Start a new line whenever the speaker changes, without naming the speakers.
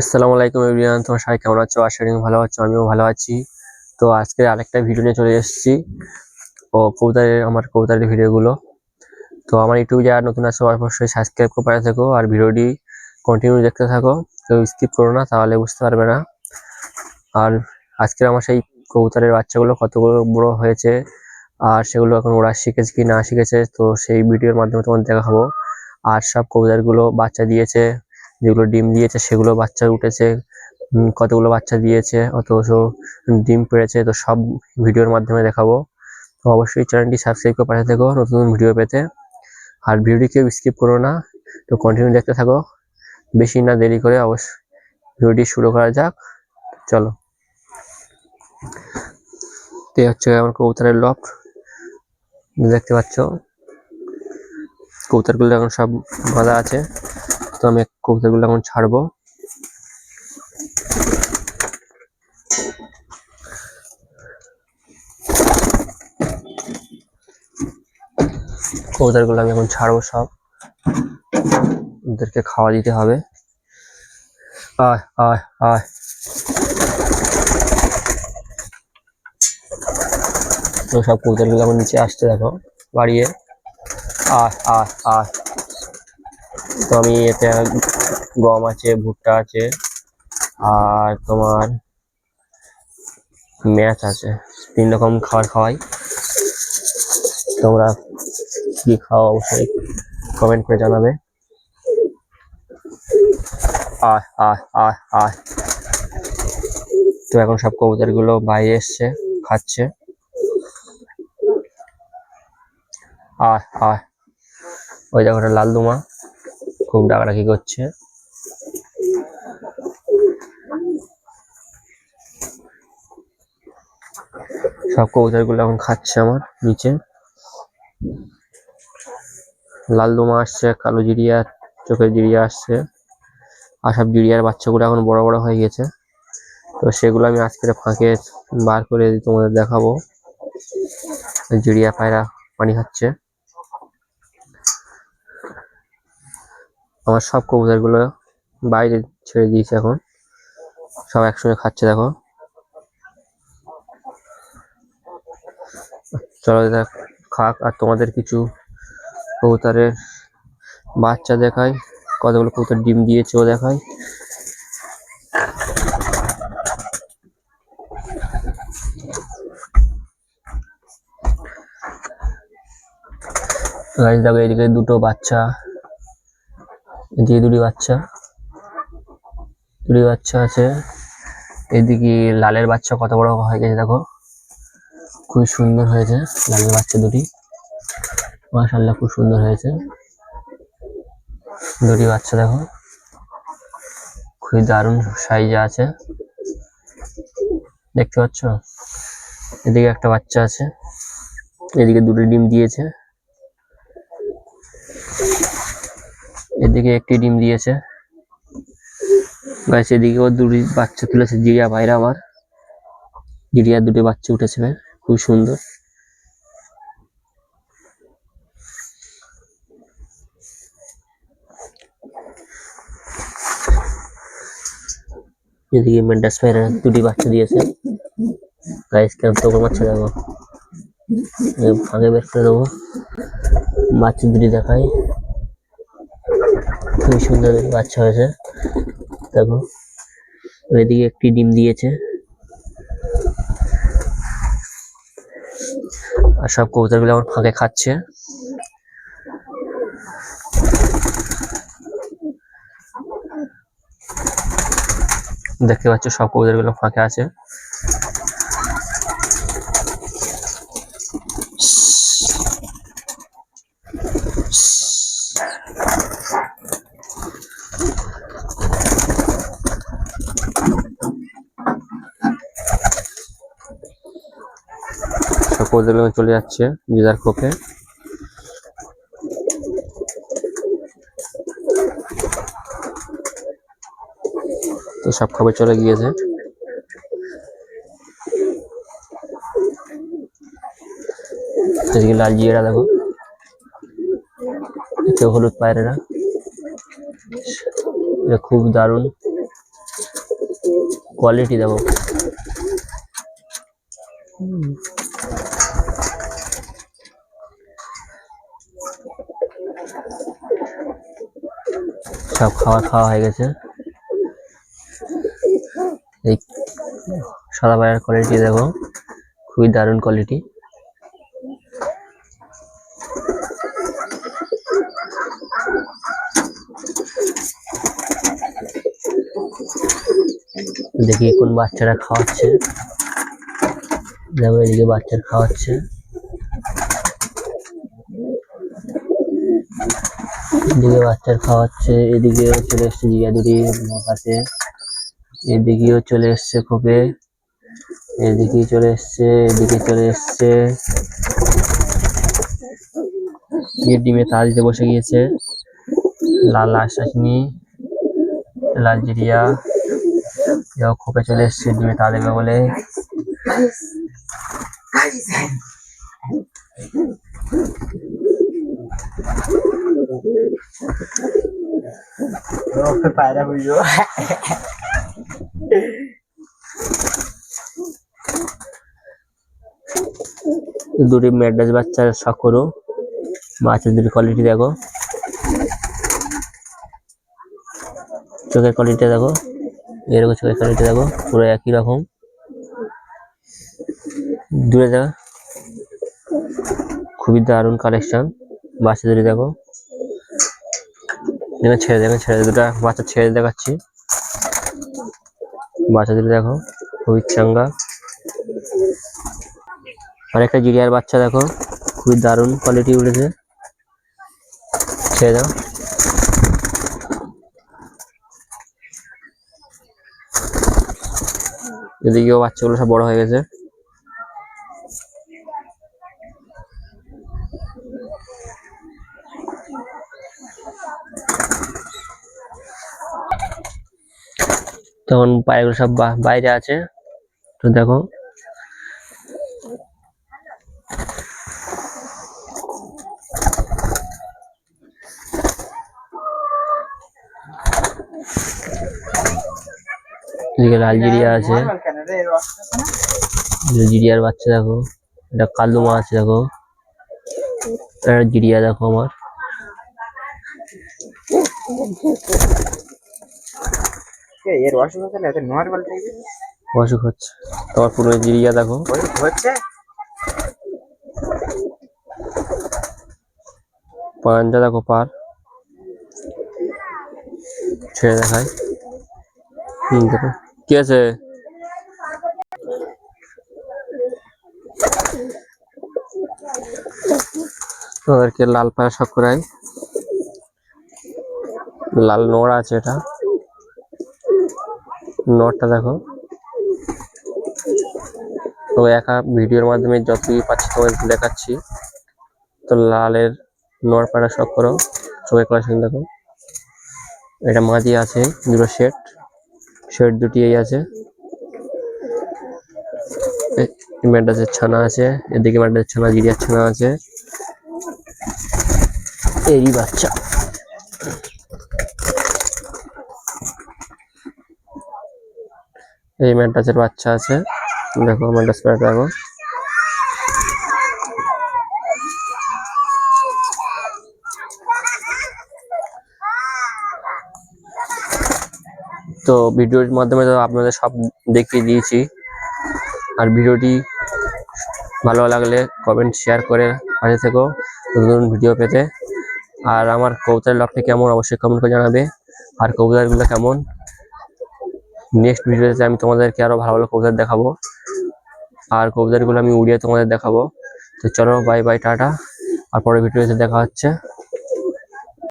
আসসালামু আলাইকুম এভরিওয়ান, তোমার সবাই কেমন আছো? আশা করি ভালো আছো, আমিও ভালো আছি। তো আজকে আরেকটা ভিডিও নিয়ে চলে এসেছি। ও কবুতরের আমার কবুতরের ভিডিওগুলো তো আমার ইউটিউবে যারা নতুন আছো, অবশ্যই সাবস্ক্রাইব করে পাশে থাকো আর ভিডিওটি কন্টিনিউ দেখতে থাকো। কেউ স্কিপ করো না, তাহলে বুঝতে পারবে না। আর আজকে আমার সেই কবুতরের বাচ্চাগুলো কতগুলো বড় হয়েছে আর সেগুলো এখন ওরা শিখেছে কি না শিখেছে, তো সেই ভিডিওর মাধ্যমে তোমাদের দেখাবো। আর সব কবুতরগুলো বাচ্চা দিয়েছে। যেগুলো ডিম দিয়েছে সেগুলো বাচ্চা উঠেছে কতগুলো বাচ্চা দিয়েছে, অথচ ডিম পেড়েছে, তো সব ভিডিওর মাধ্যমে দেখাবো। তো অবশ্যই চ্যানেলটি সাবস্ক্রাইব করে পাশে থেকো নতুন নতুন ভিডিও পেতে। আর ভিডিওটি কেউ স্কিপ করো না, তো কন্টিনিউ দেখতে থাকো। বেশি না দেরি করে অবশ্য ভিডিওটি শুরু করা যাক, চলো। তো হচ্ছে আমার কবুতরের লফট দেখতে পাচ্ছ। কবুতরগুলো এখন সব বাঁধা আছে। তো আমি কবুতরগুলো এখন ছাড়বো। কবুতরগুলো আমি এখন ছাড়বো সব। ওদেরকে খাওয়া দিতে হবে। আয় আয় আয়। তো সব কবুতরগুলো এখন নিচে আসতে দেখো, বাড়িয়ে। আয় আয় আয়। তো আমি এতে গম আছে, ভুট্টা আছে, আর তোমার ম্যাচ আছে। তিন রকম খাবার খাওয়াই। তোমরা কি খাও অবশ্যই কমেন্ট করে জানাবে। আয় আয় আয় তো এখন সব কবুতরগুলো বাইরে এসছে, খাচ্ছে। আয় আয়। ওই দেখো লাল দুমা খুব ডাকাডাকি করছে। সব কবুতরগুলো এখন খাচ্ছে আমার নিচে। লাল দোমা আসছে, কালো জিরিয়া, চোখের জিরিয়া আসছে। আর সব জিরিয়ার বাচ্চাগুলো এখন বড় বড় হয়ে গেছে। তো সেগুলো আমি আজকের ফাঁকে বার করে তোমাদের দেখাবো। জিরিয়া পায়রা পানি খাচ্ছে। আমার সব কবুতরগুলো বাইরে ছেড়ে দিয়েছে এখন। সব একসঙ্গে খাচ্ছে, দেখো। চলো দেখ খাক, আর তোমাদের কিছু কবুতরের বাচ্চা দেখাই। কতগুলো কবুতর ডিম দিয়েছে ও গাইজ দেখো, এদিকে দুটো বাচ্চা। এদিকে দুটি বাচ্চা দুটি বাচ্চা আছে। এদিকে লালের বাচ্চা কত বড় হয়ে গেছে দেখো। খুবই সুন্দর হয়েছে লালের বাচ্চা দুটি। মাশাল্লাহ খুব সুন্দর হয়েছে। দুটি বাচ্চা দেখো। খুবই দারুণ সাইজে আছে। দেখতে পাচ্ছ? এদিকে একটা বাচ্চা আছে। এদিকে দুটো ডিম দিয়েছে। এদিকে একটি ডিম দিয়েছে। গাছ এদিকে ওর দুটি বাচ্চা তুলেছে, জিরিয়া বাইরে আবার। জিরিয়ার দুটি বাচ্চা উঠেছে খুব সুন্দর। এদিকে মেন্টাস পায়রা দুটি বাচ্চা দিয়েছে। গাইস, কেমন তো বাচ্চা এ ফাঁকে বের করে দেবো। বাচ্চা দুটি দেখাই। খুবই সুন্দর বাচ্চা হয়েছে। দেখো এদিকে একটি ডিম দিয়েছে। আর সব কবুতরগুলো আমার ফাঁকে খাচ্ছে। দেখতে পাচ্ছ সব কবুতরগুলো ফাঁকে আছে। কবুতরগুলো চলে যাচ্ছে যে যার খোপে তো সব খবর চলে গিয়েছে। এদিকে লাল জিয়েরা দেখো। এতে হলুদ পায়রারা। এটা খুব দারুণ। কোয়ালিটি দেখো। সব খাবার খাওয়া হয়ে গেছে। এই সাদা পায়ের কোয়ালিটি দেখো, খুবই দারুণ কোয়ালিটি দেখি কোন বাচ্চারা খাওয়াচ্ছে। দেখো এদিকে বাচ্চারা খাওয়াচ্ছে। এদিকে বাচ্চার খাওয়াচ্ছে এদিকেও চলে এসছে জিয়া দুটি কাছে এদিকেও চলে এসছে খোপে এদিকে চলে এসছে, এদিকে চলে এসছে। ডিমে তা দিতে বসে গিয়েছে। লাল আশ্বাসনি লাল জিরিয়া। খোপে চলে এসছে, ডিমে তা দেবে বলে। দুটি ম্যাড্রাস বাচ্চার শখরও মাছের দুটি কোয়ালিটি দেখো। চোখের কোয়ালিটি দেখো। এরকম চোখের কোয়ালিটি দেখো। পুরো একই রকম। দূরে দেখো। খুবই দারুণ কালেকশন বাচ্চা দুটি দেখো। এখানে ছেড়ে দেখো ছেড়ে দুটা বাচ্চা ছেড়ে দেখাচ্ছি। বাচ্চা দুটি দেখো, খুবই চাঙ্গা। আর একটা জিরিয়ার বাচ্চা দেখো, খুবই দারুণ কোয়ালিটি উঠেছে। ছেড়ে দাও। এদিকেও বাচ্চাগুলো সব বড় হয়ে গেছে। তখন পায়রাগুলো সব বাইরে আছে। তো দেখো। এদিকে লাল জিরিয়া আছে। জিরিয়ার বাচ্চা দেখো। এটা কালুমা আছে দেখো। এটা জিরিয়া দেখো আমার।
এর অসুখ হচ্ছে না? এতে নর্মাল টাইপের
অসুখ হচ্ছে। তোমার পুরো জিরিয়া দেখো।
অসুখ হচ্ছে?
পাঞ্জা দেখো পার। ছেড়ে দেখায় দেখো। কি আছে? লাল পায়া সব করাই। লাল নোড় আছে এটা। নোড়টা দেখো। তো একা ভিডিওর মাধ্যমে যতই পাচ্ছি তোমাদের দেখাচ্ছি। তো লালের নোড় পাড়া শখ করো। চোখে কালেকশন দেখো। এটা মাঝি আছে, দুটো সেট সেট দুটি এই আছে ম্যাডাসের ছানা আছে, এদিকে ম্যাডাসের ছানা, জিরিয়ার ছানা আছে। এই বাচ্চা। এই ম্যাডাসের বাচ্চা আছে। দেখো ম্যাডাস প্যাড দেখো তো ভিডিওর মাধ্যমে তো আপনাদের সব দেখিয়ে দিয়েছি। আর ভিডিওটি ভালো লাগলে কমেন্ট শেয়ার করে পাশে থেকো নতুন ভিডিও পেতে। আর আমার কবুতরের লকটি কেমন, অবশ্যই কমেন্ট করে জানাবে। আর কবুতরগুলো কেমন? নেক্সট ভিডিওতে আমি তোমাদেরকে আরও ভালো ভালো কবিতা দেখাবো। আর কবুতরগুলো আমি উড়িয়ে তোমাদের দেখাবো। তো চলো বাই বাই টাটা। আর পরের ভিডিওতে দেখা হচ্ছে।